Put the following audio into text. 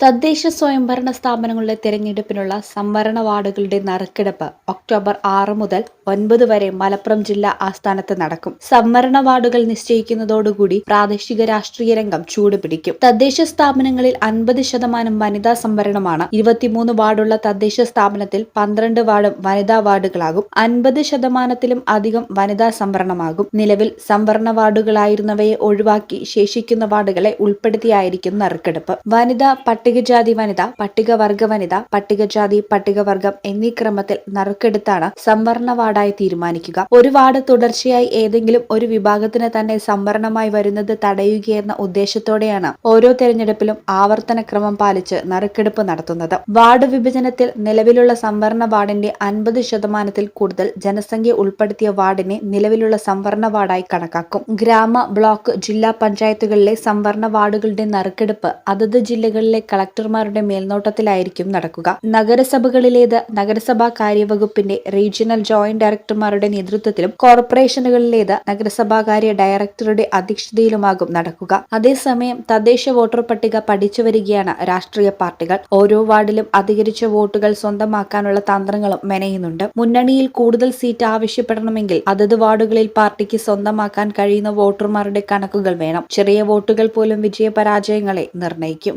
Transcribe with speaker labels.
Speaker 1: തദ്ദേശ സ്വയംഭരണ സ്ഥാപനങ്ങളുടെ തെരഞ്ഞെടുപ്പിനുള്ള സംവരണ വാർഡുകളുടെ നറുക്കെടുപ്പ് ഒക്ടോബർ ആറ് മുതൽ ഒൻപത് വരെ മലപ്പുറം ജില്ലാ ആസ്ഥാനത്ത് നടക്കും. സംവരണ വാർഡുകൾ നിശ്ചയിക്കുന്നതോടുകൂടി പ്രാദേശിക രാഷ്ട്രീയ രംഗം ചൂടുപിടിക്കും. തദ്ദേശ സ്ഥാപനങ്ങളിൽ അൻപത് ശതമാനം വനിതാ സംവരണമാണ് ഇരുപത്തിമൂന്ന് വാർഡുള്ള തദ്ദേശ സ്ഥാപനത്തിൽ പന്ത്രണ്ട് വാർഡും വനിതാ വാർഡുകളാകും. അൻപത് ശതമാനത്തിലും അധികം വനിതാ സംവരണമാകും. നിലവിൽ സംവരണ വാർഡുകളായിരുന്നവയെ ഒഴിവാക്കി ശേഷിക്കുന്ന വാർഡുകളെ ഉൾപ്പെടുത്തിയായിരിക്കും നറുക്കെടുപ്പ്. വനിത പട്ടികജാതി വനിത പട്ടികവർഗ വനിത പട്ടികജാതി പട്ടികവർഗം എന്നീ ക്രമത്തിൽ നറുക്കെടുത്താണ് സംവരണ വാർഡായി തീരുമാനിക്കുക. ഒരു വാർഡ് തുടർച്ചയായി ഏതെങ്കിലും ഒരു വിഭാഗത്തിന് തന്നെ സംവരണമായി വരുന്നത് തടയുകയെന്ന ഉദ്ദേശത്തോടെയാണ് ഓരോ തെരഞ്ഞെടുപ്പിലും ആവർത്തന ക്രമം പാലിച്ച് നറുക്കെടുപ്പ് നടത്തുന്നത്. വാർഡ് വിഭജനത്തിൽ നിലവിലുള്ള സംവരണ വാർഡിന്റെ അൻപത് ശതമാനത്തിൽ കൂടുതൽ ജനസംഖ്യ ഉൾപ്പെടുത്തിയ വാർഡിനെ നിലവിലുള്ള സംവരണ വാർഡായി കണക്കാക്കും. ഗ്രാമ ബ്ലോക്ക് ജില്ലാ പഞ്ചായത്തുകളിലെ സംവരണ വാർഡുകളുടെ നറുക്കെടുപ്പ് അതത് ജില്ലകളിലെ കളക്ടർമാരുടെ മേൽനോട്ടത്തിലായിരിക്കും നടക്കുക. നഗരസഭകളിലേത് നഗരസഭാ കാര്യവകുപ്പിന്റെ റീജിയണൽ ജോയിന്റ് ഡയറക്ടർമാരുടെ നേതൃത്വത്തിലും കോർപ്പറേഷനുകളിലേത് നഗരസഭാകാര്യ ഡയറക്ടറുടെ അധ്യക്ഷതയിലുമാകും നടക്കുക. അതേസമയം തദ്ദേശ വോട്ടർ പട്ടിക പഠിച്ചു വരികയാണ് രാഷ്ട്രീയ പാർട്ടികൾ. ഓരോ വാർഡിലും അധികരിച്ച വോട്ടുകൾ സ്വന്തമാക്കാനുള്ള തന്ത്രങ്ങളും മെനയുന്നുണ്ട്. മുന്നണിയിൽ കൂടുതൽ സീറ്റ് ആവശ്യപ്പെടണമെങ്കിൽ അതത് വാർഡുകളിൽ പാർട്ടിക്ക് സ്വന്തമാക്കാൻ കഴിയുന്ന വോട്ടർമാരുടെ കണക്കുകൾ വേണം. ചെറിയ വോട്ടുകൾ പോലും വിജയപരാജയങ്ങളെ
Speaker 2: നിർണയിക്കും